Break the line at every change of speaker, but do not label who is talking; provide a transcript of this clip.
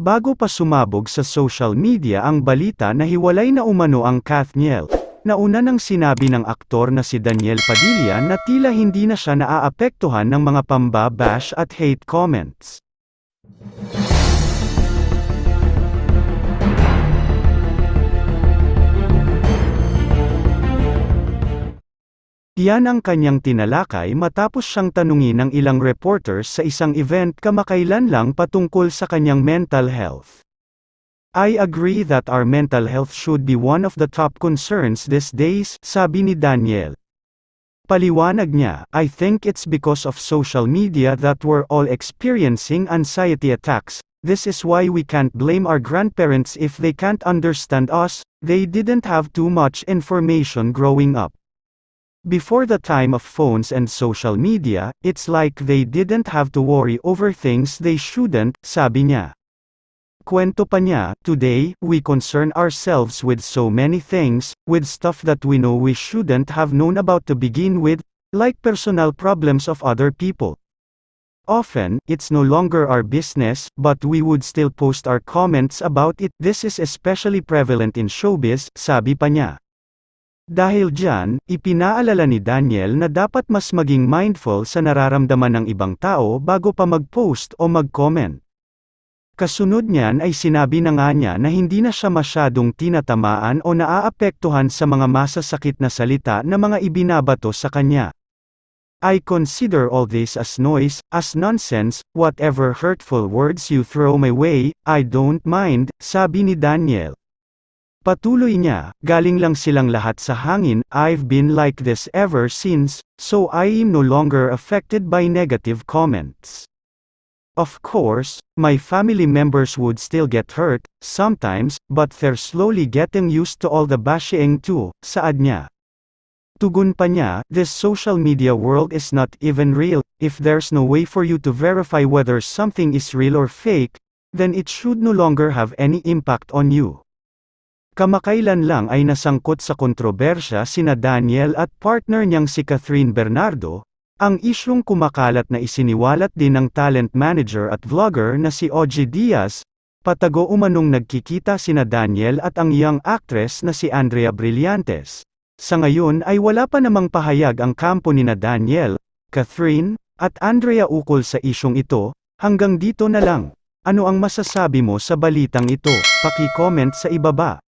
Bago pa sumabog sa social media ang balita na hiwalay na umano ang Kathniel, nauna nang sinabi ng aktor na si Daniel Padilla na tila hindi na siya naaapektuhan ng mga pamba-bash at hate comments. Yan ang kanyang tinalakay matapos siyang tanungin ng ilang reporters sa isang event kamakailan lang patungkol sa kanyang mental health. I agree that our mental health should be one of the top concerns these days, sabi ni Daniel. Paliwanag niya, I think it's because of social media that we're all experiencing anxiety attacks, this is why we can't blame our grandparents if they can't understand us, they didn't have too much information growing up. Before the time of phones and social media, it's like they didn't have to worry over things they shouldn't, sabi niya. Kwento pa niya, today, we concern ourselves with so many things, with stuff that we know we shouldn't have known about to begin with, like personal problems of other people. Often, it's no longer our business, but we would still post our comments about it. This is especially prevalent in showbiz, sabi pa niya. Dahil dyan, ipinaalala ni Daniel na dapat mas maging mindful sa nararamdaman ng ibang tao bago pa mag-post o mag-comment. Kasunod niyan ay sinabi na nga niya na hindi na siya masyadong tinatamaan o naaapektuhan sa mga masasakit na salita na mga ibinabato sa kanya. I consider all this as noise, as nonsense, whatever hurtful words you throw my way, I don't mind, sabi ni Daniel. Patuloy niya, galing lang silang lahat sa hangin, I've been like this ever since, so I am no longer affected by negative comments. Of course, my family members would still get hurt, sometimes, but they're slowly getting used to all the bashing too, saad niya. Tugon pa niya, this social media world is not even real, if there's no way for you to verify whether something is real or fake, then it should no longer have any impact on you. Kamakailan lang ay nasangkot sa kontrobersya sina Daniel at partner niyang si Catherine Bernardo, ang isyong kumakalat na isiniwalat din ng talent manager at vlogger na si OG Diaz, patago umanong nagkikita sina Daniel at ang young actress na si Andrea Brillantes. Sa ngayon ay wala pa namang pahayag ang kampo ni na Daniel, Catherine, at Andrea ukol sa isyong ito, hanggang dito na lang. Ano ang masasabi mo sa balitang ito? Paki-comment sa ibaba.